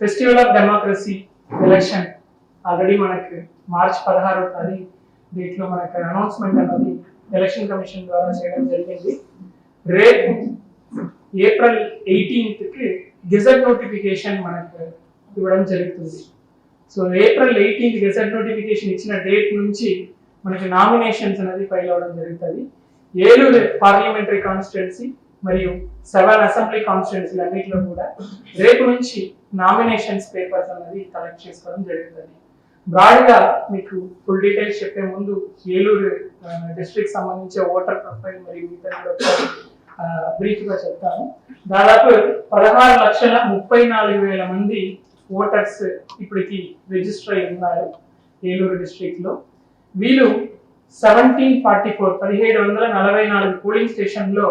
Festival of democracy election already మనకి March పదహారో తారీఖు డేట్లో మనకి అనౌన్స్మెంట్ అన్నది ఎలక్షన్ కమిషన్ ద్వారా చేయడం జరిగింది. రేపు ఏప్రిల్ ఎయిటీన్త్కి గెజెట్ నోటిఫికేషన్ మనకు ఇవ్వడం జరుగుతుంది. So April eighteenth gazette notification ఇచ్చిన డేట్ నుంచి మనకి నామినేషన్స్ అనేది ఫైల్ అవ్వడం జరుగుతుంది. ఏలూరు పార్లమెంటరీ కాన్స్టిట్యున్సీ మరియు సెవెన్ అసెంబ్లీ కాన్స్టిట్యున్సీలు అన్నింటిలో కూడా రేపు నుంచి నామినేషన్స్ పేపర్స్ అనేది కలెక్ట్ చేసుకోవడం జరుగుతుంది. బ్రాడ్గా మీకు ఫుల్ డీటెయిల్స్ చెప్పే ముందు ఏలూరు డిస్ట్రిక్ట్ సంబంధించే ఓటర్ ప్రొఫైల్ మరియు ఇతర బ్రీఫ్గా చెప్తాను. దాదాపు పదహారు లక్షల ముప్పై నాలుగు వేల మంది ఓటర్స్ ఇప్పటికి రిజిస్టర్ అయి ఉన్నారు ఏలూరు డిస్ట్రిక్ట్లో. వీళ్ళు సెవెంటీన్ ఫార్టీ ఫోర్ పదిహేడు వందల నలభై నాలుగు పోలింగ్ స్టేషన్లో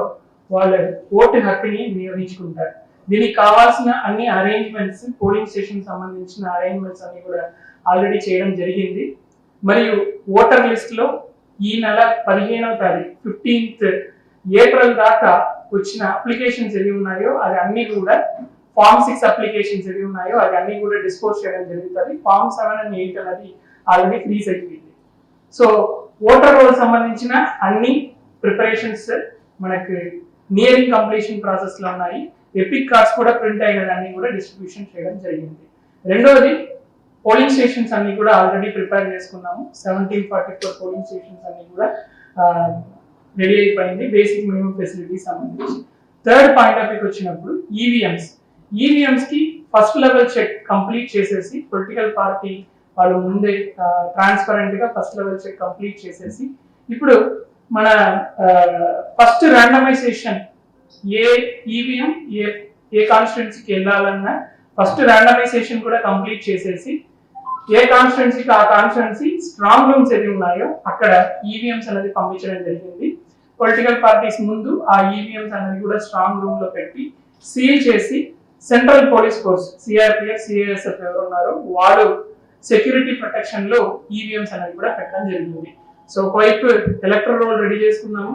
వాళ్ళ ఓటు హక్కుని వినియోగించుకుంటారు. దీనికి కావాల్సిన అన్ని అరేంజ్మెంట్స్ పోలింగ్ స్టేషన్ సంబంధించిన అరేంజ్మెంట్స్ అన్ని కూడా ఆల్రెడీ చేయడం జరిగింది. మరియు ఓటర్ లిస్ట్లో ఈ నెల పదిహేనవ తారీఖు ఫిఫ్టీన్త్ ఏప్రిల్ దాకా వచ్చిన అప్లికేషన్స్ ఏవి ఉన్నాయో అది అన్ని కూడా ఫార్మ్ సిక్స్ అప్లికేషన్స్ ఏవి ఉన్నాయో అవన్నీ కూడా డిస్పోజ్ చేయడం జరుగుతుంది. ఫార్మ్ సెవెన్ అండ్ ఎయిట్ అనేది ఆల్రెడీ ఫ్రీజ్ అయిపోయింది. సో ఓటర్ రోల్ సంబంధించిన అన్ని ప్రిపరేషన్స్ మనకి నియరింగ్ కంప్లీషన్ ప్రాసెస్లో ఉన్నాయి. ఎపిక్ కార్డ్స్ కూడా ప్రింట్ అయిన అన్ని కూడా డిస్ట్రిబ్యూషన్ చేయడం జరిగింది. రెండవది పోలింగ్ స్టేషన్స్ అన్ని కూడా ఆల్రెడీ ప్రిపేర్ చేసుకున్నాము. Seventeen forty four polling stations అన్ని కూడా రెడీ అయిపోయింది. బేసిక్ మినిమం ఫెసిలిటీస్ సంబంధించి. థర్డ్ పాయింట్ ఆఫ్ వచ్చినప్పుడు ఈవీఎంస్ ఈవీఎంస్కి ఫస్ట్ లెవెల్ చెక్ కంప్లీట్ చేసేసి పొలిటికల్ పార్టీ వాళ్ళు ముందే ట్రాన్స్పరెంట్గా ఫస్ట్ లెవెల్ చెక్ కంప్లీట్ చేసేసి ఇప్పుడు మన ఫస్ట్ ర్యాండమైజేషన్ ఏ ఈవీఎం ఏ ఏ కాన్స్టిట్యున్సీకి వెళ్ళాలన్నా ఫస్ట్ ర్యాండమైజేషన్ కూడా కంప్లీట్ చేసేసి ఏ కాన్స్టిట్యున్సీకి ఆ కాన్స్టిట్యున్సీ స్ట్రాంగ్ రూమ్స్ ఏవి ఉన్నాయో అక్కడ ఈవీఎంస్ అనేది పంపించడం జరిగింది. పొలిటికల్ పార్టీస్ ముందు ఆ ఈవీఎంస్ అనేది కూడా స్ట్రాంగ్ రూమ్లో పెట్టి సీల్ చేసి central police force CRPF CISF ఎవరు ఉన్నారో వాళ్ళు సెక్యూరిటీ ప్రొటెక్షన్లో ఈవీఎంస్ అనేది కూడా పెట్టడం జరిగింది. సో ఒకవైపు ఎలక్ట్రల్ రోల్ రెడీ చేసుకున్నాము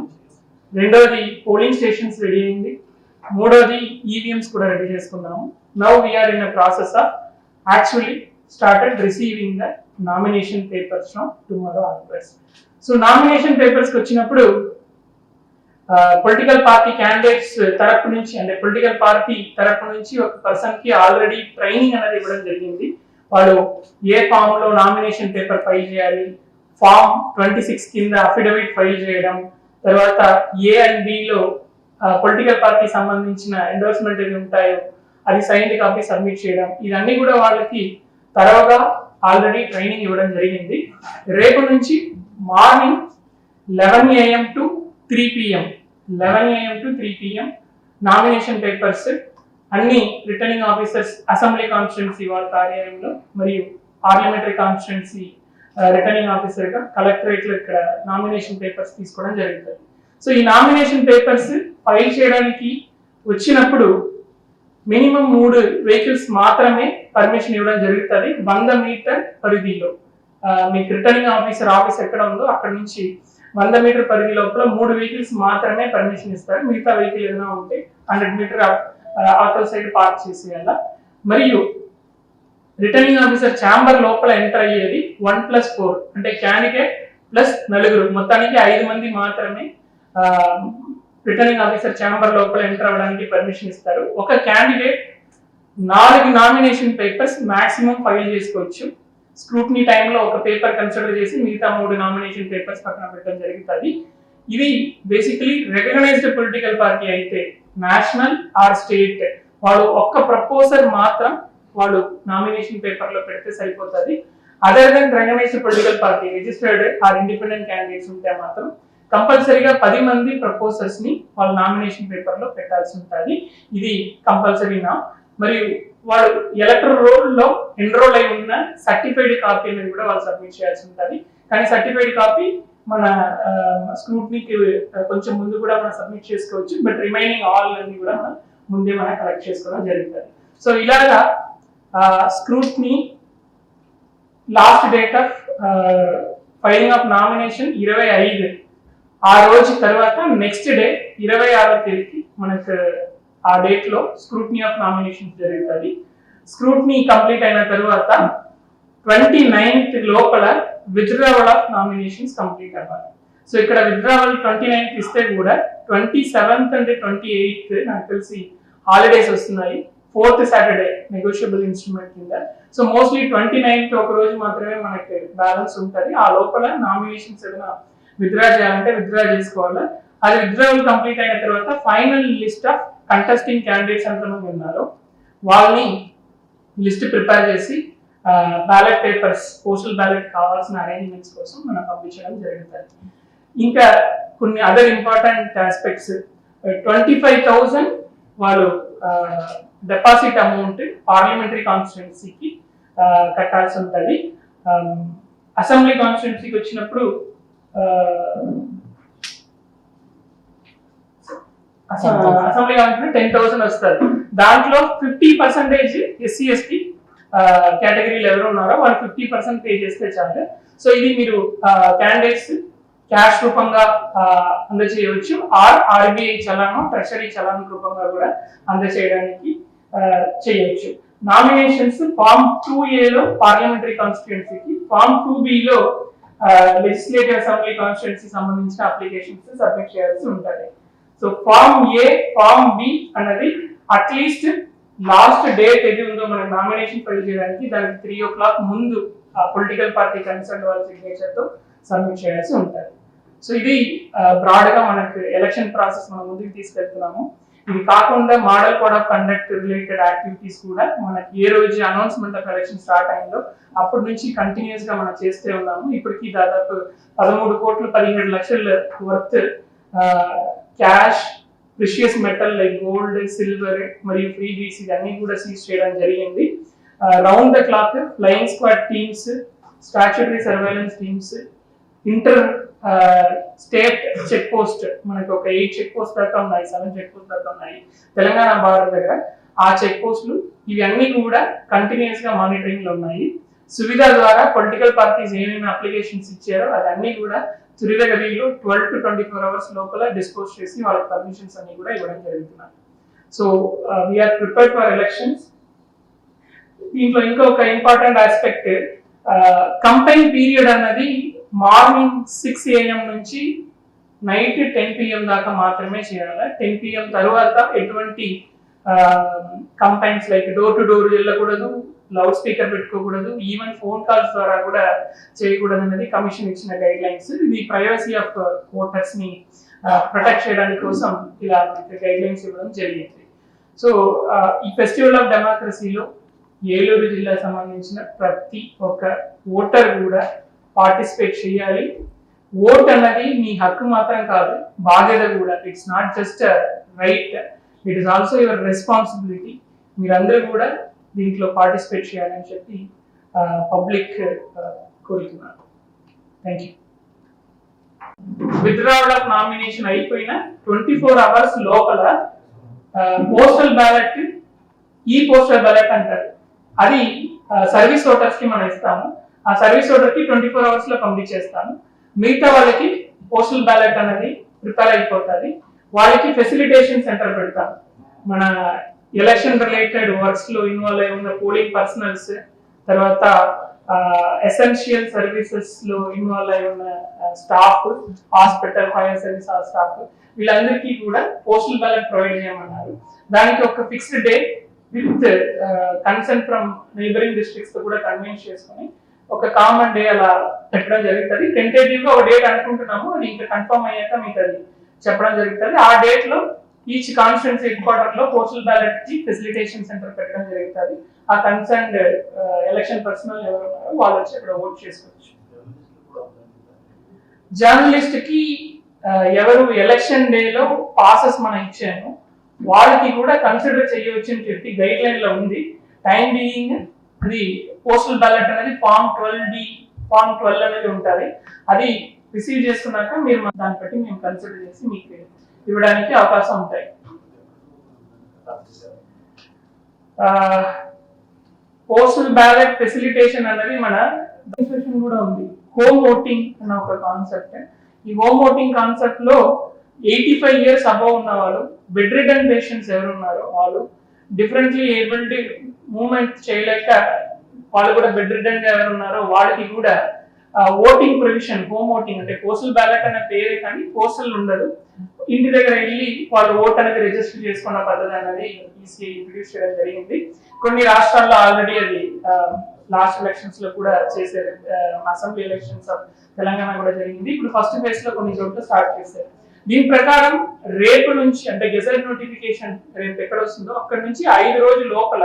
రెండోది పోలింగ్ స్టేషన్స్ రెడీ అయింది. మూడోది ఈవీఎంస్ కూడా రెడీ చేసుకున్నాము now we are in a process of actually started receiving the nomination papers from tomorrow onwards so nomination పేపర్స్కి వచ్చినప్పుడు పొలిటికల్ పార్టీ క్యాండిడేట్స్ తరపు నుంచి అంటే పొలిటికల్ పార్టీ తరపు నుంచి ఒక పర్సన్కి ఆల్రెడీ ట్రైనింగ్ అనేది ఇవ్వడం జరిగింది. వాళ్ళు ఏ ఫామ్లో నామినేషన్ పేపర్ ఫైల్ చేయాలి ఫామ్ ట్వంటీ సిక్స్ కింద అఫిడవిట్ ఫైల్ చేయడం తర్వాత ఏ అండ్ బిలో పొలిటికల్ పార్టీ సంబంధించిన ఎండోర్స్మెంట్ ఏవి ఉంటాయో అది సైన్డ్ కాపీ సబ్మిట్ చేయడం. ఇవన్నీ కూడా వాళ్ళకి తరవగా ఆల్రెడీ ట్రైనింగ్ ఇవ్వడం జరిగింది. రేపు నుంచి morning eleven AM to three PM eleven AM to three PM nomination papers అన్ని రిటర్నింగ్ ఆఫీసర్స్ అసెంబ్లీ కాన్స్టిట్యున్సీ వాళ్ళ కార్యాలయంలో మరియు పార్లమెంటరీ కాన్స్టిట్యున్సీ రిటర్నింగ్ ఆఫీసర్ కలెక్టరేట్లో ఇక్కడ నామినేషన్ పేపర్స్ తీసుకోవడం జరుగుతుంది. సో ఈ నామినేషన్ పేపర్స్ ఫైల్ చేయడానికి వచ్చినప్పుడు మినిమం మూడు వెహికల్స్ మాత్రమే పర్మిషన్ ఇవ్వడం జరుగుతుంది. వంద మీటర్ పరిధిలో. మీకు రిటర్నింగ్ ఆఫీసర్ ఆఫీస్ ఎక్కడ ఉందో అక్కడ నుంచి వంద మీటర్ పరిధి లోపల మూడు వెహికల్స్ మాత్రమే పర్మిషన్ ఇస్తారు. మిగతా వెహికల్ ఏదైనా ఉంటే హండ్రెడ్ మీటర్ అవతల సైడ్ పార్క్ చేసేయాల? మరియు రిటర్నింగ్ ఆఫీసర్ ఛాంబర్ లోపల ఎంటర్ అయ్యేది వన్ ప్లస్ ఫోర్ అంటే క్యాండిడేట్ ప్లస్ నలుగురు. మొత్తానికి ఐదు మంది మాత్రమే రిటర్నింగ్ ఆఫీసర్ ఛాంబర్ లోపల ఎంటర్ అవ్వడానికి పర్మిషన్ ఇస్తారు. ఒక క్యాండిడేట్ నాలుగు నామినేషన్ పేపర్స్ మాక్సిమం ఫైల్ చేసుకోవచ్చు. స్క్రూట్నీ టైంలో ఒక పేపర్ కన్సిడర్ చేసి మిగతా మూడు నామినేషన్ పేపర్స్ పక్కన పెట్టడం జరుగుతుంది. ఇది బేసికలీ రికగ్నైజ్డ్ పొలిటికల్ పార్టీ అయితే నేషనల్ ఆర్ స్టేట్ వాళ్ళు ఒక్క ప్రపోజల్ మాత్రం వాళ్ళు నామినేషన్ పేపర్లో పెడితే సరిపోతుంది. Other than recognised political party registered or independent candidates ఉంటే మాత్రం కంపల్సరీగా పది మంది ప్రపోజల్స్ని వాళ్ళ నామినేషన్ పేపర్లో పెట్టాల్సి ఉంటుంది. ఇది కంపల్సరీ నా మరియు వాడు ఎలక్టర్ రోల్లో ఎన్రోల్ అయి ఉన్న సర్టిఫైడ్ కాపీ అనేది కూడా వాళ్ళు సబ్మిట్ చేయాల్సి ఉంటుంది. కానీ సర్టిఫైడ్ కాపీ మన స్క్రూట్నీకి కొంచెం ముందు కూడా మనం సబ్మిట్ చేసుకోవచ్చు. బట్ రిమైనింగ్ ఆల్ అన్ని కూడా మనం ముందే మనం కలెక్ట్ చేసుకోవడం జరుగుతుంది. సో ఇలాగా scrutiny last date of filing of nomination ఇరవై ఐదు. ఆ రోజు తర్వాత నెక్స్ట్ డే ఇరవై ఆరో తేదీకి మనకు ఆ డేట్లో స్క్రూట్నీ ఆఫ్ నామినేషన్స్ జరుగుతుంది. స్క్రూట్నీ కంప్లీట్ అయిన తర్వాత ట్వంటీ నైన్త్ లోపల విత్డ్రావల్ ఆఫ్ నామినేషన్స్ కంప్లీట్ అవ్వాలి. సో ఇక్కడ విత్డ్రావల్ ట్వంటీ నైన్త్ ఇస్తే కూడా twenty seventh and twenty eighth నాకు తెలిసి హాలిడేస్ వస్తున్నాయి. ఫోర్త్ సాటర్డే నెగోషియబుల్ ఇన్స్ట్రుమెంట్ కింద. సో మోస్ట్లీ ట్వంటీ నైన్త్ ఒక రోజు మాత్రమే మనకి బ్యాలెన్స్ ఉంటుంది. ఆ లోపల నామినేషన్స్ ఏదైనా విత్డ్రా చేయాలంటే విత్డ్రా చేసుకోవాలి. అది విత్డ్రావల్ కంప్లీట్ అయిన తర్వాత final list of contesting candidates ఎంతమంది ఉన్నారో వాళ్ళని లిస్ట్ ప్రిపేర్ చేసి బ్యాలెట్ పేపర్స్ పోస్టల్ బ్యాలెట్ కావాల్సిన అరేంజ్మెంట్స్ కోసం మనం పంపించడం జరుగుతుంది. ఇంకా కొన్ని other important aspects twenty five thousand వాళ్ళు డిపాజిట్ అమౌంట్ పార్లమెంటరీ కాన్స్టిట్యున్సీకి కట్టాల్సి ఉంటుంది. అసెంబ్లీ కాన్స్టిట్యున్సీకి వచ్చినప్పుడు అసెంబ్లీ కాన్స్టిట్యూన్సీ టెన్ థౌసండ్ వస్తుంది. దాంట్లో ఫిఫ్టీ పర్సెంటేజ్ ఎస్సీ ఎస్టీ కేటగిరీలు ఎవరు ఉన్నారో వాళ్ళు ఫిఫ్టీ పర్సెంట్ పే చేస్తే చాలు. సో ఇది మీరు క్యాండిడేట్స్ క్యాష్ రూపంగా అందజేయవచ్చు. Or RBI challan treasury challan రూపంగా కూడా అందజేయడానికి ఆ, చేయొచ్చు నామినేషన్స్ ఫామ్ టూ ఏలో పార్లమెంటరీ కాన్స్టిట్యున్సీకి ఫామ్ టూ బిలో లెజిస్లేటివ్ అసెంబ్లీ కాన్స్టిట్యున్సీ సంబంధించిన అప్లికేషన్స్ సబ్మిట్ చేయాల్సి ఉంటుంది. So form A form B అన్నది అట్లీస్ట్ లాస్ట్ డేట్ ఏది ఉందో మనం నామినేషన్ ఫైల్ చేయడానికి దానికి త్రీ ఓ క్లాక్ ముందు ఆ పొలిటికల్ పార్టీ కన్సర్న్ వాళ్ళ సిగ్నేచర్తో సబ్మిట్ చేయాల్సి ఉంటుంది. సో ఇది బ్రాడ్గా మనకు ఎలక్షన్ ప్రాసెస్ మనం ముందుకు తీసుకెళ్తున్నాము. ఇది కాకుండా model code of conduct related activities కూడా మనకి ఏ రోజు అనౌన్స్మెంట్ ఆఫ్ ఎలక్షన్ స్టార్ట్ అయిందో అప్పటి నుంచి కంటిన్యూస్గా మనం చేస్తే ఉన్నాము. ఇప్పటికి దాదాపు పదమూడు కోట్లు పదిహేడు లక్షల worth cash precious metal like gold silver మరియు ఫ్రీ బీస్ ఇవన్నీ కూడా సీజ్ చేయడం జరిగింది. Round the clock flying squad teams statutory surveillance teams inter state check post మనకి ఒక ఎయిట్ చెక్ పోస్ట్ దాకా ఉన్నాయి సెవెన్ చెక్ పోస్ట్ దాకా ఉన్నాయి. తెలంగాణ బార్డర్ దగ్గర ఆ చెక్ పోస్టులు ఇవన్నీ కూడా కంటిన్యూస్గా మానిటరింగ్లో ఉన్నాయి. సువిధ ద్వారా పొలిటికల్ పార్టీస్ ఏమేమి అప్లికేషన్స్ ఇచ్చారో అవన్నీ కూడా త్వరితగతిలో twelve to twenty four hours లోపల డిస్పోజ్ చేసి వాళ్ళకి పర్మిషన్స్ అన్ని కూడా ఇవ్వడం జరుగుతున్నాయి so we are prepared for elections దీంట్లో ఇంకొక ఇంపార్టెంట్ ఆస్పెక్ట్ కంపెయిన్ పీరియడ్ అన్నది మార్నింగ్ సిక్స్ ఏఎం నుంచి నైట్ టెన్ పిఎం దాకా మాత్రమే చేయాలి. టెన్ పిఎం తర్వాత ఎటువంటి campaigns like door to door వెళ్ళకూడదు లౌడ్ స్పీకర్ పెట్టుకోకూడదు. ఈవెన్ ఫోన్ కాల్స్ ద్వారా కూడా చేయకూడదు అనేది కమిషన్ ఇచ్చిన గైడ్ లైన్స్ ఇది ప్రైవసీ ఆఫ్ ఓటర్స్ని uh, ప్రొటెక్ట్ చేయడానికి కోసం ఇలా గైడ్ లైన్స్ ఇవ్వడం జరిగింది. సో uh, ఈ ఫెస్టివల్ ఆఫ్ డెమోక్రసీలో ఏలూరు జిల్లా సంబంధించిన ప్రతి ఒక్క ఓటర్ కూడా పార్టిసిపేట్ చేయాలి. ఓట్ అన్నది మీ హక్కు మాత్రం కాదు బాధ్యత కూడా. It's not just right it is also your responsibility మీరందరూ కూడా దీంట్లో పార్టిసిపేట్ చేయాలని చెప్పి పబ్లిక్ కోరుతున్నాను. Thank you withdrawal of nomination అయిపోయిన ట్వంటీ ఫోర్ అవర్స్ లోపల పోస్టల్ బ్యాలెట్ ఈ పోస్టల్ బ్యాలెట్ అంటారు. అది సర్వీస్ ఓటర్స్కి మనం ఇస్తాము. ఆ సర్వీస్ ఓటర్కి ట్వంటీ ఫోర్ అవర్స్లో పంపించేస్తాము. మిగతా వాళ్ళకి పోస్టల్ బ్యాలెట్ అనేది ప్రిపేర్ అయిపోతుంది. వాళ్ళకి ఫెసిలిటేషన్ సెంటర్ పెడతాం మన ఎలక్షన్ రిలేటెడ్ వర్క్స్లో ఇన్వాల్వ్ అయి ఉన్న పోలింగ్ పర్సనల్స్ తర్వాత ఎసెన్షియల్ సర్వీసెస్లో ఇన్వాల్వ్ అయి ఉన్న staff hospital fire service staff వీళ్ళందరికీ కూడా పోస్టల్ బ్యాలెట్ ప్రొవైడ్ చేయమన్నారు. దానికి ఒక fixed day with consent from neighbouring డిస్ట్రిక్ట్స్తో కూడా కన్విన్స్ చేసుకొని ఒక కామన్ డే అలా పెట్టడం జరుగుతుంది. టెంటేటివ్గా ఒక డేట్ అనుకుంటున్నాము అది ఇంకా కన్ఫర్మ్ అయ్యాక మీకు అది చెప్పడం జరుగుతుంది. ఆ డేట్లో ఈచ్ కాన్ఫరెన్స్ హెడ్ క్వార్టర్లో పోస్టల్ బ్యాలెట్కి ఫెసిలిటేషన్ సెంటర్ పెట్టడం జరుగుతుంది. ఆ కన్సర్న్ ఎలక్షన్ పర్సనల్ ఎవరు ఉన్నారో వాళ్ళు వచ్చి అక్కడ ఓట్ చేసుకోవచ్చు. జర్నలిస్ట్కి ఎవరు ఎలక్షన్ డేలో పాసెస్ మనం ఇచ్చాము వాళ్ళకి కూడా కన్సిడర్ చేయవచ్చు అని చెప్పి గైడ్ లైన్లో ఉంది. టైం బీయింగ్ అది పోస్టల్ బ్యాలెట్ అనేది form twelve D form twelve అనేది ఉంటుంది. అది రిసీవ్ చేసుకున్నాక మీరు దాన్ని బట్టి మేము కన్సిడర్ చేసి మీకు ఇవ్వడానికి అవకాశం ఉంటాయి. పోస్టల్ బ్యాలెట్ ఫెసిలిటేషన్ అనేది మన కూడా ఉంది. హోమ్ ఓటింగ్ అన్న ఒక కాన్సెప్ట్. ఈ హోమ్ ఓటింగ్ కాన్సెప్ట్లో ఎయిటీ ఫైవ్ ఇయర్స్ అబౌవ్ ఉన్న వాళ్ళు బెడ్ రిటర్న్ పేషెంట్స్ ఎవరు ఉన్నారో వాళ్ళు డిఫరెంట్లీ ఏబిలిటీ మూవ్మెంట్ చేయలేక వాళ్ళు కూడా బెడ్ రిటర్న్ ఎవరు ఉన్నారో వాళ్ళకి కూడా ఓటింగ్ ప్రొవిజన్ హోమ్ ఓటింగ్ అంటే పోస్టల్ బ్యాలెట్ అనే పేరే కానీ పోస్టల్ ఉండదు. ఇంటి దగ్గర వెళ్ళి వాళ్ళు ఓట్ అనేది రిజిస్టర్ చేసుకున్న పద్ధతి అనేది ఈసీఐ ఇంట్రడ్యూస్ చేయడం జరిగింది. కొన్ని రాష్ట్రాల్లో ఆల్రెడీ అది లాస్ట్ ఎలక్షన్స్లో కూడా చేశారు. అసెంబ్లీ ఎలక్షన్స్ తెలంగాణ కూడా జరిగింది. ఇప్పుడు ఫస్ట్ ఫేజ్లో కొన్ని చోట్ల స్టార్ట్ చేశారు. దీని ప్రకారం రేపు నుంచి అంటే గెజెట్ నోటిఫికేషన్ రేపు ఎక్కడ వస్తుందో అక్కడ నుంచి ఐదు రోజుల లోపల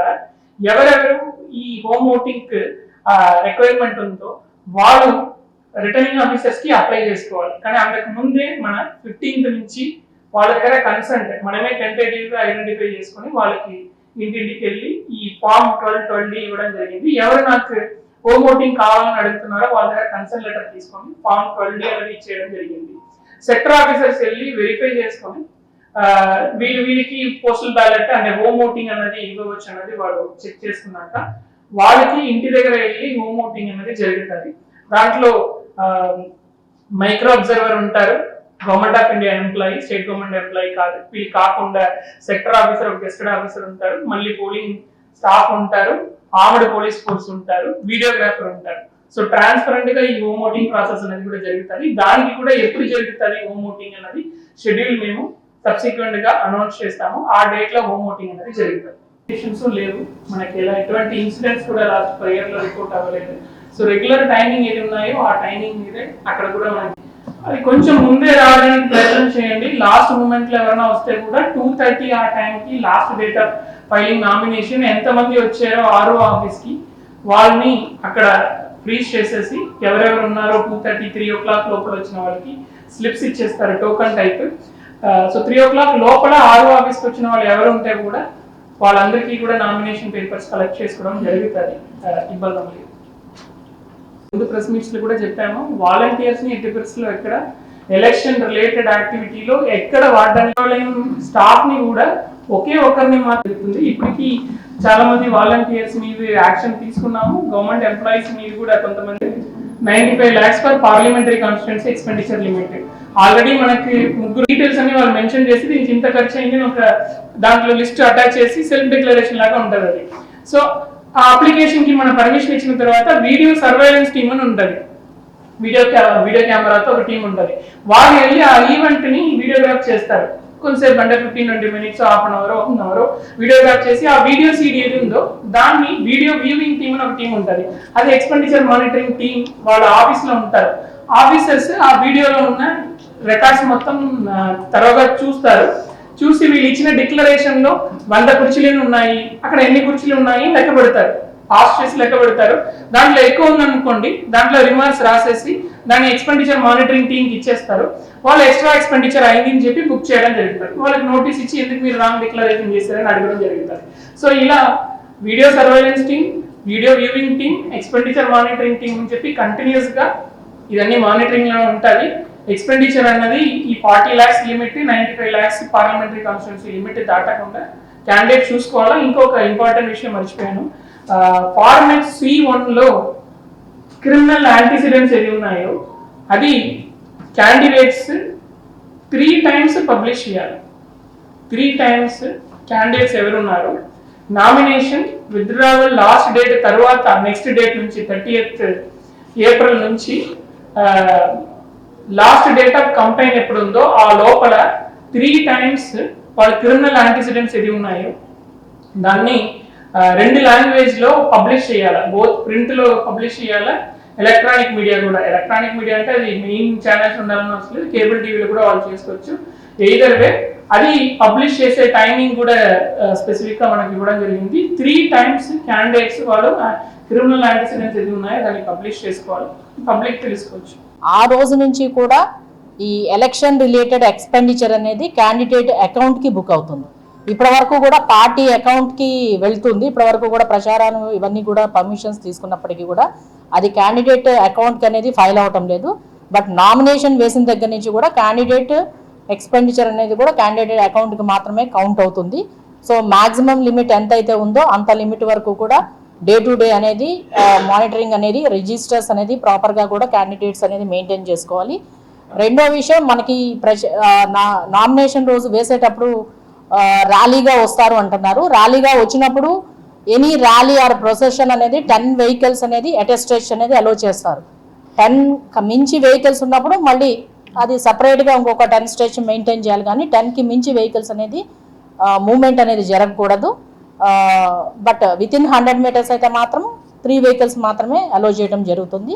ఎవరెవరు ఈ హోమ్ ఓటింగ్ రిక్వైర్మెంట్ ఉందో వాళ్ళు రిటర్నింగ్ ఆఫీసర్స్కి అప్లై చేసుకోవాలి. కానీ అంతకు ముందే మన ఫిఫ్టీన్త్ నుంచి వాళ్ళ దగ్గర కన్సల్ట్ మనమే టెంటేటివ్ ఐడెంటిఫై చేసుకొని వాళ్ళకి ఇంటింటికి వెళ్ళి ఈ ఫామ్ ట్వెల్వ్ ట్వెల్వ్ ఇవ్వడం జరిగింది. ఎవరు నాకు హోమ్ ఓటింగ్ కావాలని అడుగుతున్నారో వాళ్ళ దగ్గర కన్సల్ట్ లెటర్ తీసుకొని ఫామ్ ట్వెల్వ్ అనేది ఇచ్చేయడం జరిగింది. సెక్టర్ ఆఫీసర్స్ వెళ్ళి వెరిఫై చేసుకొని వీళ్ళు వీళ్ళకి పోస్టల్ బ్యాలెట్ అంటే హోమ్ ఓటింగ్ అనేది ఇవ్వవచ్చు అనేది వాళ్ళు చెక్ చేసుకున్నాక వాళ్ళకి ఇంటి దగ్గర వెళ్ళి హోమ్ ఓటింగ్ అనేది జరుగుతుంది. దాంట్లో మైక్రో అబ్జర్వర్ ఉంటారు. Government of India employee state government employee కాదు. వీళ్ళు కాకుండా సెక్టర్ ఆఫీసర్ గెస్టెడ్ ఆఫీసర్ ఉంటారు. మళ్ళీ పోలింగ్ స్టాఫ్ ఉంటారు. ఆవిడ పోలీస్ ఫోర్స్ ఉంటారు. వీడియోగ్రాఫర్ ఉంటారు. సో ట్రాన్స్పరెంట్గా ఈ హోమ్ ఓటింగ్ ప్రాసెస్ అనేది కూడా జరుగుతుంది. దానికి కూడా ఎప్పుడు జరుగుతుంది హోమ్ ఓటింగ్ అనేది షెడ్యూల్ మేము సబ్సిక్వెంట్గా అనౌన్స్ చేస్తాము. ఆ డేట్లో హోమ్ ఓటింగ్ అనేది జరుగుతుంది. లేవు. మనకి ఎలా ఎటువంటి ఇన్సిడెంట్స్ కూడా లాస్ట్ ఫైవ్ ఇయర్లో రిపోర్ట్ అవ్వలేదు. సో రెగ్యులర్ టైమింగ్ ఏది ఉన్నాయో ఆ టైమింగ్ మీదే అక్కడ కూడా మనకి అది కొంచెం ముందే రావడానికి ప్రయత్నం చేయండి. లాస్ట్ మూమెంట్లో ఎవరైనా వస్తే కూడా టూ థర్టీ ఆ టైంకి last date of filing nomination ఎంతమంది వచ్చారో ఆరో ఆఫీస్కి వాళ్ళని అక్కడ ఫ్రీజ్ చేసేసి ఎవరెవరు ఉన్నారో two thirty three o'clock లోపల వచ్చిన వాళ్ళకి స్లిప్స్ ఇచ్చేస్తారు token type so three o'clock లోపల ఆరో ఆఫీస్కి వచ్చిన వాళ్ళు ఎవరు ఉంటే కూడా వాళ్ళందరికీ కూడా నామినేషన్ పేపర్స్ కలెక్ట్ చేసుకోవడం జరుగుతుంది. ఇబ్బంది లేదు. ముందు ప్రెస్ మీట్స్ కూడా చెప్పాము వాలంటీర్స్ని ఎట్టి పరిస్థితుల్లో ఎక్కడ ఎలక్షన్ రిలేటెడ్ యాక్టివిటీలో ఎక్కడ వాడడానికి స్టాఫ్ని కూడా ఒకే ఒకరిని మాత్రం ఇప్పటికీ చాలా మంది వాలంటీర్స్ మీద యాక్షన్ తీసుకున్నాము. గవర్నమెంట్ ఎంప్లాయీస్ మీద కూడా కొంతమంది ninety five lakhs for parliamentary constituency expenditure limited. Already మనకి ముగ్గురు డీటెయిల్స్ అన్ని వాళ్ళు మెన్షన్ చేసి దీనికి ఇంత ఖర్చు అయింది ఒక దాంట్లో లిస్ట్ అటాచ్ చేసి సెల్ఫ్ డిక్లరేషన్ లాగా ఉంటుంది అది. సో ఆ అప్లికేషన్కి మనం పర్మిషన్ ఇచ్చిన తర్వాత వీడియో సర్వైలెన్స్ టీమ్ అని ఉంటుంది. వీడియో వీడియో కెమెరాతో ఒక టీం ఉంటుంది. వాళ్ళు వెళ్ళి ఆ ఈవెంట్ని వీడియోగ్రాఫ్ చేస్తారు. కొంతసేపు అంటే fifteen twenty minutes half an hour one hour videograph చేసి ఆ వీడియో సీడీ ఏది ఉందో దాన్ని వీడియో వ్యూవింగ్ టీమ్ అని ఒక టీం ఉంటుంది. అది ఎక్స్పెండిచర్ మానిటరింగ్ టీం వాళ్ళ ఆఫీస్లో ఉంటారు. ఆఫీసర్స్ ఆ వీడియోలో ఉన్న రికార్డ్స్ మొత్తం త్వరగా చూస్తారు. చూసి వీళ్ళు ఇచ్చిన డిక్లరేషన్లో వంద కుర్చీలు ఉన్నాయి అక్కడ ఎన్ని కుర్చీలు ఉన్నాయి లెక్క పెడతారు. పాస్ చేసి లెక్క పెడతారు. దాంట్లో ఎక్కువ ఉందనుకోండి దాంట్లో రిమార్క్స్ రాసేసి దాన్ని ఎక్స్పెండిచర్ మానిటరింగ్ టీమ్కి ఇచ్చేస్తారు. వాళ్ళు ఎక్స్ట్రా ఎక్స్పెండిచర్ అయింది అని చెప్పి బుక్ చేయడం జరుగుతుంది. వాళ్ళకి నోటీస్ ఇచ్చి ఎందుకు మీరు రాంగ్ డిక్లరేషన్ చేశారని అడగడం జరుగుతుంది. సో ఇలా video surveillance team video viewing team expenditure monitoring team అని చెప్పి కంటిన్యూస్గా ఇవన్నీ మానిటరింగ్లో ఉంటుంది ఎక్స్పెండిచర్ అన్నది ఈ forty lakhs limit ninety five lakhs parliamentary constituency limit దాటకుండా క్యాండిడేట్ చూసుకోవాలా? ఇంకొక ఇంపార్టెంట్ విషయం మర్చిపోయాను. ఫార్మెట్ సి వన్లో క్రిమినల్ యాంటీసిడెంట్స్ ఏవి ఉన్నాయో అది క్యాండిడేట్స్ త్రీ టైమ్స్ పబ్లిష్ చేయాలి. త్రీ టైమ్స్ క్యాండిడేట్స్ ఎవరున్నారు నామినేషన్ విత్డ్రావల్ లాస్ట్ డేట్ తర్వాత నెక్స్ట్ డేట్ నుంచి థర్టీ ఏప్రిల్ నుంచి లాస్ట్ డేట్ ఆఫ్ కంప్లైంట్ ఎప్పుడు ఉందో ఆ లోపల త్రీ టైమ్స్ వాళ్ళ క్రిమినల్ యాంటిసిడెంట్స్ ఏది ఉన్నాయో దాన్ని రెండు లాంగ్వేజ్లో పబ్లిష్ చేయాలా? బోత్ ప్రింట్లో పబ్లిష్ చేయాలా? ఎలక్ట్రానిక్ మీడియా కూడా. ఎలక్ట్రానిక్ మీడియా అంటే అది మెయిన్ ఛానల్స్ ఉండాలని అవసరం లేదు. కేబుల్ టీవీలో కూడా వాళ్ళు చేసుకోవచ్చు. ఎయిదర్ వే అది పబ్లిష్ చేసే టైమింగ్ కూడా స్పెసిఫిక్గా మనకి ఇవ్వడం జరిగింది. త్రీ టైమ్స్ క్యాండిడేట్స్ వాళ్ళు క్రిమినల్ యాంటిసిడెంట్స్ ఏది ఉన్నాయో దాన్ని పబ్లిష్ చేసుకోవాలి. పబ్లిక్ తెలుసుకోవచ్చు. ఆ రోజు నుంచి కూడా ఈ ఎలక్షన్ రిలేటెడ్ ఎక్స్పెండిచర్ అనేది క్యాండిడేట్ అకౌంట్కి బుక్ అవుతుంది. ఇప్పటి వరకు కూడా పార్టీ అకౌంట్కి వెళ్తుంది. ఇప్పటి వరకు కూడా ప్రచారాలు ఇవన్నీ కూడా పర్మిషన్స్ తీసుకున్నప్పటికీ కూడా అది క్యాండిడేట్ అకౌంట్కి అనేది ఫైల్ అవటం లేదు. బట్ నామినేషన్ వేసిన దగ్గర నుంచి కూడా క్యాండిడేట్ ఎక్స్పెండిచర్ అనేది కూడా క్యాండిడేట్ అకౌంట్కి మాత్రమే కౌంట్ అవుతుంది. సో మాక్సిమం లిమిట్ ఎంత అయితే ఉందో అంత లిమిట్ వరకు కూడా డే టు డే అనేది మానిటరింగ్ అనేది రిజిస్టర్స్ అనేది ప్రాపర్గా కూడా క్యాండిడేట్స్ అనేది మెయింటైన్ చేసుకోవాలి. రెండో విషయం మనకి ప్రచ నామినేషన్ రోజు వేసేటప్పుడు ర్యాలీగా వస్తారు అంటున్నారు. ర్యాలీగా వచ్చినప్పుడు ఎనీ ర్యాలీ ఆర్ ప్రొసెషన్ అనేది టెన్ వెహికల్స్ అనేది అటెస్టేషన్ అనేది అలో చేస్తారు. టెన్ మించి వెహికల్స్ ఉన్నప్పుడు మళ్ళీ అది సపరేట్గా ఇంకొక టెన్ స్టేషన్ మెయింటైన్ చేయాలి. కానీ టెన్కి మించి వెహికల్స్ అనేది మూమెంట్ అనేది జరగకూడదు. But within hundred metres అయితే మాత్రం త్రీ వెహికల్స్ మాత్రమే అలో చేయడం జరుగుతుంది.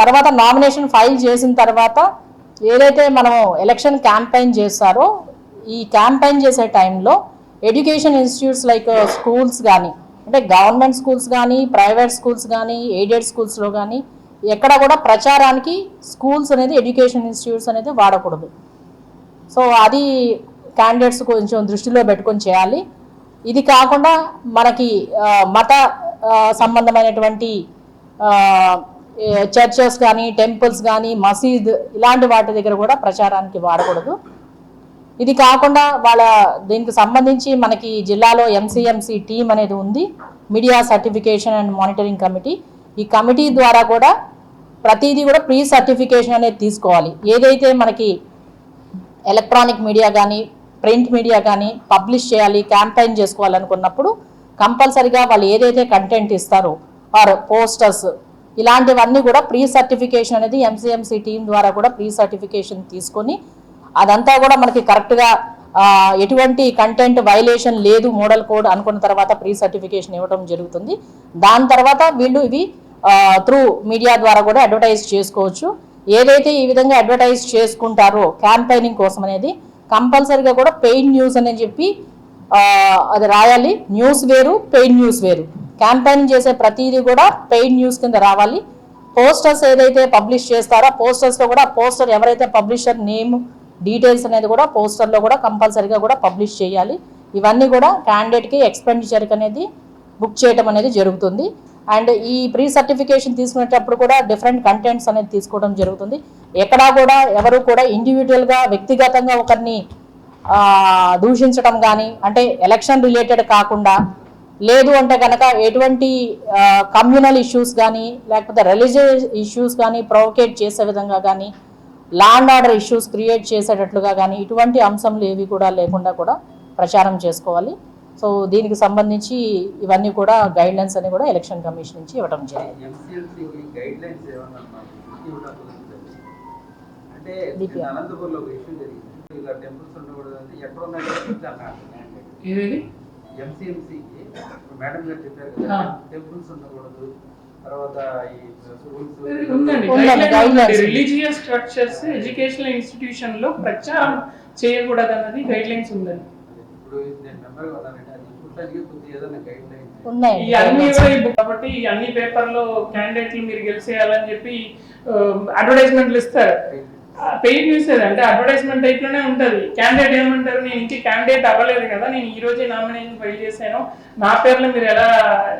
తర్వాత నామినేషన్ ఫైల్ చేసిన తర్వాత ఏదైతే మనం ఎలక్షన్ క్యాంపెయిన్ చేస్తారో ఈ క్యాంపెయిన్ చేసే టైంలో ఎడ్యుకేషన్ ఇన్స్టిట్యూట్స్ లైక్ స్కూల్స్ కానీ అంటే గవర్నమెంట్ స్కూల్స్ కానీ ప్రైవేట్ స్కూల్స్ కానీ ఎయిడెడ్ స్కూల్స్లో కానీ ఎక్కడ కూడా ప్రచారానికి స్కూల్స్ అనేది ఎడ్యుకేషన్ ఇన్స్టిట్యూట్స్ అనేది వాడకూడదు. సో అది క్యాండిడేట్స్ కొంచెం దృష్టిలో పెట్టుకొని చేయాలి. ఇది కాకుండా మనకి మత సంబంధమైనటువంటి చర్చెస్ కానీ టెంపుల్స్ కానీ మసీద్ ఇలాంటి వాటి దగ్గర కూడా ప్రచారానికి వాడకూడదు. ఇది కాకుండా వాళ్ళ దీనికి సంబంధించి మనకి జిల్లాలో ఎంసీఎంసీ టీం అనేది ఉంది. Media certification and monitoring committee. ఈ కమిటీ ద్వారా కూడా ప్రతిదీ కూడా ప్రీ సర్టిఫికేషన్ అనేది తీసుకోవాలి. ఏదైతే మనకి ఎలక్ట్రానిక్ మీడియా కానీ ప్రింట్ మీడియా కానీ పబ్లిష్ చేయాలి క్యాంపెయిన్ చేసుకోవాలనుకున్నప్పుడు కంపల్సరిగా వాళ్ళు ఏదైతే కంటెంట్ ఇస్తారో ఆర్ పోస్టర్స్ ఇలాంటివన్నీ కూడా ప్రీ సర్టిఫికేషన్ అనేది ఎంసీఎంసీ టీం ద్వారా కూడా ప్రీ సర్టిఫికేషన్ తీసుకొని అదంతా కూడా మనకి కరెక్ట్గా ఎటువంటి కంటెంట్ వైలేషన్ లేదు మోడల్ కోడ్ అనుకున్న తర్వాత ప్రీ సర్టిఫికేషన్ ఇవ్వడం జరుగుతుంది. దాని తర్వాత వీళ్ళు ఇవి త్రూ మీడియా ద్వారా కూడా అడ్వర్టైజ్ చేసుకోవచ్చు. ఏదైతే ఈ విధంగా అడ్వర్టైజ్ చేసుకుంటారో క్యాంపెయినింగ్ కోసం అనేది కంపల్సరీగా కూడా పెయిడ్ న్యూస్ అని చెప్పి అది రాయాలి. న్యూస్ వేరు పెయిడ్ న్యూస్ వేరు. క్యాంపెయిన్ చేసే ప్రతిదీ కూడా పెయిడ్ న్యూస్ కింద రావాలి. పోస్టర్స్ ఏదైతే పబ్లిష్ చేస్తారో పోస్టర్స్లో కూడా పోస్టర్ ఎవరైతే పబ్లిషర్ నేమ్ డీటెయిల్స్ అనేది కూడా పోస్టర్లో కూడా కంపల్సరీగా కూడా పబ్లిష్ చేయాలి. ఇవన్నీ కూడా క్యాండిడేట్కి ఎక్స్పెండిచర్కి అనేది బుక్ చేయటం అనేది జరుగుతుంది. అండ్ ఈ ప్రీ సర్టిఫికేషన్ తీసుకునేటప్పుడు కూడా డిఫరెంట్ కంటెంట్స్ అనేది తీసుకోవడం జరుగుతుంది. ఎక్కడా కూడా ఎవరు కూడా ఇండివిజువల్గా వ్యక్తిగతంగా ఒకరిని దూషించడం కానీ అంటే ఎలక్షన్ రిలేటెడ్ కాకుండా లేదు అంటే కనుక ఎటువంటి కమ్యూనల్ ఇష్యూస్ కానీ లేకపోతే రిలీజియస్ ఇష్యూస్ కానీ ప్రొవోకేట్ చేసే విధంగా కానీ law and order issues create చేసేటట్లుగా కానీ ఇటువంటి అంశంలు ఏవి కూడా లేకుండా కూడా ప్రచారం చేసుకోవాలి. సో దీనికి సంబంధించి ఇవన్నీ కూడా గైడ్ లైన్స్ అని కూడా ఎలక్షన్ కమిషన్ నుంచి ఇవ్వడం జరిగింది. టెంపుల్స్ ఉండకూడదు ఎంసీఎంసీకి మేడం గారు చెప్పారు. కదా టెంపుల్స్. రిలీజియస్ స్ట్రక్చర్స్ ఎడ్యుకేషనల్ ఇన్స్టిట్యూషన్లో ప్రచారం చేయకూడదు అన్నది గైడ్ లైన్స్ ఉందండి. కూడా కాబట్టి ఈ అన్ని పేపర్లో క్యాండిడేట్లు మీరు గెలిచేయాలని చెప్పి అడ్వర్టైజ్మెంట్లు ఇస్తారు. పెయిడ్ న్యూస్ అంటే అడ్వర్టైజ్మెంట్ టైప్లోనే ఉంటది. క్యాండిడేట్ ఏమంటారు? నేను ఇంటి క్యాండిడేట్ అవ్వలేదు కదా నేను ఈ రోజే నామినేషన్ ఫైల్ చేశాను. నా పేర్లో మీరు ఎలా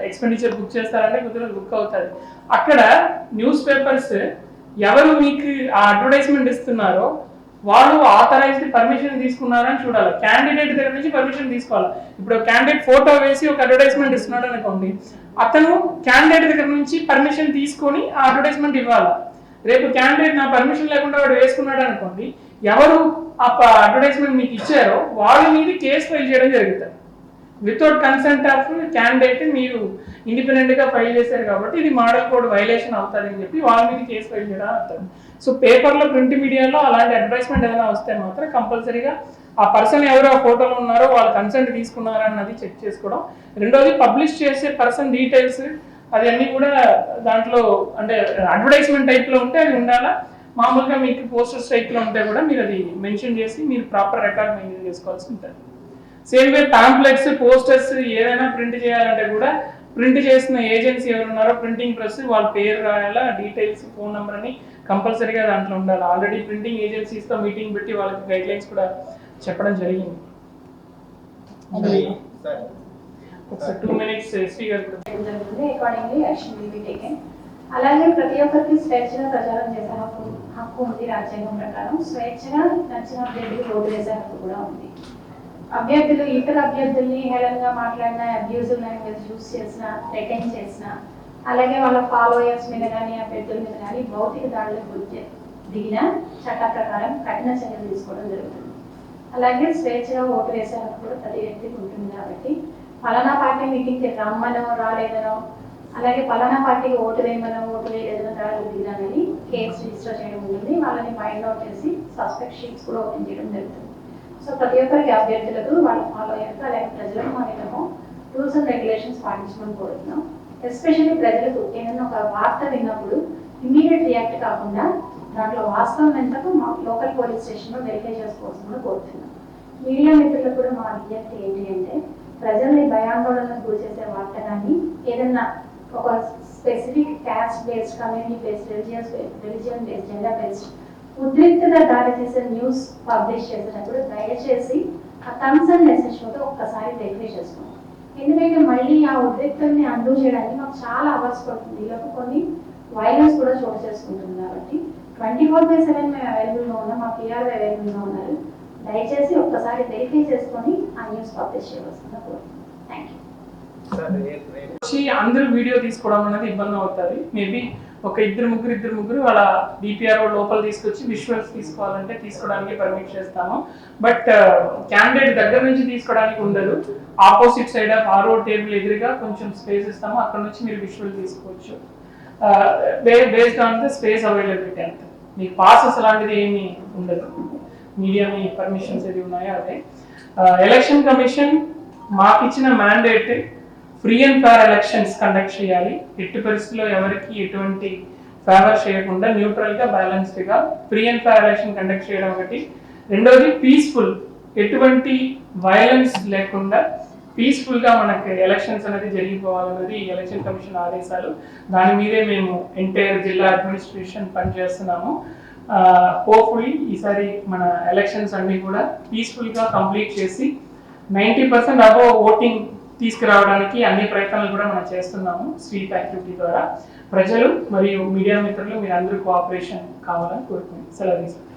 ఎక్స్పెండిచర్ బుక్ చేస్తారంటే కొద్దిగా బుక్ అవుతుంది. అక్కడ న్యూస్ పేపర్స్ ఎవరు మీకు ఆ అడ్వర్టైజ్మెంట్ ఇస్తున్నారో వాళ్ళు ఆథరైజ్డ్ పర్మిషన్ తీసుకున్నారని చూడాలి. క్యాండిడేట్ దగ్గర నుంచి పర్మిషన్ తీసుకోవాలి. ఇప్పుడు క్యాండిడేట్ ఫోటో వేసి ఒక అడ్వర్టైజ్మెంట్ ఇస్తున్నాడు అనుకోండి. అతను క్యాండిడేట్ దగ్గర నుంచి పర్మిషన్ తీసుకొని ఆ అడ్వర్టైజ్మెంట్ ఇవ్వాలి. రేపు క్యాండిడేట్ నా పర్మిషన్ లేకుండా వాడు వేసుకున్నాడు అనుకోండి ఎవరు ఆ అడ్వర్టైజ్మెంట్ మీకు ఇచ్చారో వాళ్ళ మీద కేసు ఫైల్ చేయడం జరుగుతుంది. వితౌట్ కన్సెంట్ ఆఫ్ క్యాండిడేట్ మీరు ఇండిపెండెంట్గా ఫైల్ చేశారు కాబట్టి ఇది మోడల్ కోడ్ వైలేషన్ అవుతుంది అని చెప్పి వాళ్ళ మీద కేసు ఫైల్ చేయడం అవుతుంది సో పేపర్లో ప్రింట్ మీడియాలో అలాంటి అడ్వర్టైజ్మెంట్ ఏదైనా వస్తే మాత్రం కంపల్సరీగా ఆ పర్సన్ ఎవరు ఆ ఫోటోలో ఉన్నారో వాళ్ళ కన్సెంట్ తీసుకున్నారా అన్నది చెక్ చేసుకోవడం. రెండోది పబ్లిష్ చేసే పర్సన్ డీటెయిల్స్ అది కూడా దాంట్లో అంటే అడ్వర్టైజ్మెంట్ టైప్లో ఉంటే అది ఉండాలా? మామూలుగా మీకు పోస్టర్ స్ట్రైక్లో ఉంటే కూడా మీరు అది మెన్షన్ చేసి మీరు ప్రాపర్ రికార్డ్ మెయింటైన్ చేసుకోవాల్సి ఉంటుంది. సేమ్ వే పాంప్లెట్స్ పోస్టర్స్ ఏదైనా ప్రింట్ చేయాలంటే కూడా ప్రింట్ చేసిన ఏజెన్సీ ఎవరు ఉన్నారో ప్రింటింగ్ ప్రెస్ వాళ్ళ పేరు రాయాలా డీటెయిల్స్ ఫోన్ నెంబర్ అని కంపల్సరీగా దాంట్లో ఉండాలి. ఆల్రెడీ ప్రింటింగ్ ఏజెన్సీస్తో మీటింగ్ పెట్టి వాళ్ళకి గైడ్ లైన్స్ కూడా చెప్పడం జరిగింది. ఒకసారి టూ మినిట్స్ ఎస్పీ గారు అలాగే ప్రతి ఒక్కరికి స్వేచ్ఛగా ప్రచారం చేసే హక్కు హక్కు ఉంది రాజ్యాంగం ప్రకారం. స్వేచ్ఛగా నచ్చిన అభ్యర్థికి ఓటు వేసే హక్కు కూడా ఉంది. అభ్యర్థులు ఇతర అభ్యర్థుల్ని హేళనగా మాట్లాడిన అబ్యూజివ్ లాంగ్వేజ్ యూస్ చేసిన రిటైన్ చేసిన అలాగే వాళ్ళ ఫాలోయర్స్ మీద కానీ అభ్యర్థుల మీద కానీ భౌతిక దాడులకు గురి దిగిన చట్ట ప్రకారం కఠిన చర్యలు తీసుకోవడం జరుగుతుంది. అలాగే స్వేచ్ఛగా ఓటు వేసే హక్కు కూడా ప్రతి వ్యక్తికి ఉంటుంది కాబట్టి ఫలానా పార్టీ మీటింగ్కి రమ్మనో రాలేదనో అలాగే ఫలానా పార్టీకి ఓటు వేయమనో ఓటు వేయలేదనో దాడులు దిగినానని కేసు రిజిస్టర్ చేయడం ఉంటుంది. వాళ్ళని ఫైండ్ అవుట్ చేసి సస్పెక్ట్ షీట్స్ కూడా ఓపెన్ చేయడం జరుగుతుంది. సో ప్రతి ఒక్కరికి అభ్యర్థులకు వాళ్ళ యొక్క అలాగే ప్రజలకు మనము రూల్స్ అండ్ రెగ్యులేషన్స్ పాటించమని కోరుతున్నాం. ఎస్పెషల్లీ ప్రజలకు ఏదైనా ఒక వార్త విన్నప్పుడు ఇమీడియట్ రియాక్ట్ కాకుండా దాంట్లో వాస్తవం ఎంతకు మా లోకల్ పోలీస్ స్టేషన్లో వెరిఫై చేసుకోవాల్సి కోరుతున్నాం. మీడియా మిత్రులకు కూడా మా విజ్ఞప్తి ఏంటి అంటే ప్రజల్ని భయాందోళనకు గురి చేసే వార్త కానీ ఏదన్నా ఒక specific caste based community based religious religion based gender based ఉద్రిక్తత దారి చేసే న్యూస్ పబ్లిష్ చేసినప్పుడు దయచేసి ఆ కన్సర్న్ మెసేజ్ కూడా ఒక్కసారి వెరిఫై చేసుకోండి. ఎందుకంటే మళ్ళీ ఆ ఉద్రిక్తల్ని అండూ చేయడానికి మాకు చాలా అవర్స్ పడుతుంది. ఇలా కొన్ని వైలెన్స్ కూడా చోటు చేసుకుంటుంది కాబట్టి ట్వంటీ ఫోర్ బై సెవెన్ మేము అవైలబుల్గా ఉన్నాం. మా పిఆర్ అవైలబుల్గా ఉన్నారు. దయచేసి ఒక్కసారి వెరిఫై చేసుకొని ఆ న్యూస్ పబ్లిష్ చేయవలసిందిగా కోరుతున్నాం థ్యాంక్ యూ అందరూ వీడియో తీసుకోవడం అనేది ఇబ్బంది అవుతుంది. మేబీ ఒక ఇద్దరు ముగ్గురు ఇద్దరు ముగ్గురు వాళ్ళ డిపిఆర్ఓ లోపల తీసుకొచ్చి విజువల్స్ తీసుకోవాలంటే తీసుకోవడానికి పర్మిట్ చేస్తాము. బట్ క్యాండిడేట్ uh, దగ్గర నుంచి తీసుకోవడానికి ఉండదు. Opposite side of RO table ఎదురుగా కొంచెం స్పేస్ ఇస్తాము. అక్కడ నుంచి మీరు విజువల్ తీసుకోవచ్చు. Based on the space availability అంత. మీకు పాసెస్ అలాంటిది ఏమీ ఉండదు. మీడియా మీ పర్మిషన్స్ ఏది ఉన్నాయో అదే ఎలక్షన్ కమిషన్ మాకు ఇచ్చిన mandate free and fair elections conduct చేయాలి. ఎట్టి పరిస్థితుల్లో ఎవరికి ఎటువంటి ఫేవర్ చేయకుండా న్యూట్రల్గా బ్యాలెన్స్డ్గా free and fair election conduct చేయడం ఒకటి. రెండోది పీస్ఫుల్ ఎటువంటి వైలెన్స్ లేకుండా పీస్ఫుల్గా మనకి ఎలక్షన్స్ అనేది జరిగిపోవాలన్నది ఎలక్షన్ కమిషన్ ఆదేశాలు. దాని మీదే మేము ఎంటైర్ జిల్లా అడ్మినిస్ట్రేషన్ పనిచేస్తున్నాము. హోప్ఫుల్లీ ఈసారి మన ఎలక్షన్స్ అన్నీ కూడా పీస్ఫుల్గా కంప్లీట్ చేసి నైంటీ పర్సెంట్ అబౌవ్ ఓటింగ్ తీసుకురావడానికి అన్ని ప్రయత్నాలు కూడా మనం చేస్తున్నాము స్వీప్ యాక్టివిటీ ద్వారా. ప్రజలు మరియు మీడియా మిత్రులు మీరు అందరూ కోఆపరేషన్ కావాలని కోరుకుంటున్నాను సెలవు తీసుకుంటాను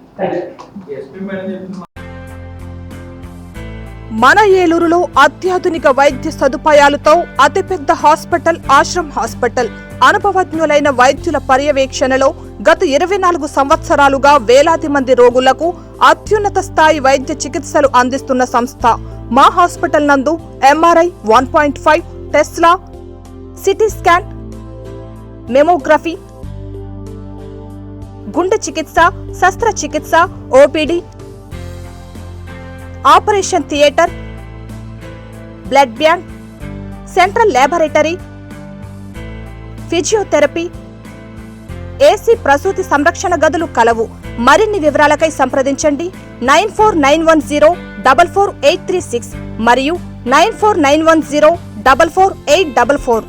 మన ఏలూరులో అత్యాధునిక వైద్య సదుపాయాలతో అతిపెద్ద హాస్పిటల్ ఆశ్రమ్ హాస్పిటల్. అనుభవజ్ఞులైన వైద్యుల పర్యవేక్షణలో గత ఇరవై నాలుగు సంవత్సరాలుగా వేలాది మంది రోగులకు అత్యున్నత స్థాయి వైద్య చికిత్సలు అందిస్తున్న సంస్థ. మా హాస్పిటల్ నందు MRI one point five tesla CT scan mammography గుండె చికిత్స శస్త్రచికిత్స OPD operation theatre blood bank central laboratory physiotherapy AC ప్రసూతి సంరక్షణ గదులు కలవు. మరిన్ని వివరాలకై సంప్రదించండి. Nine four nine one zero double four eight three six మరియు nine four nine one zero double four eight double four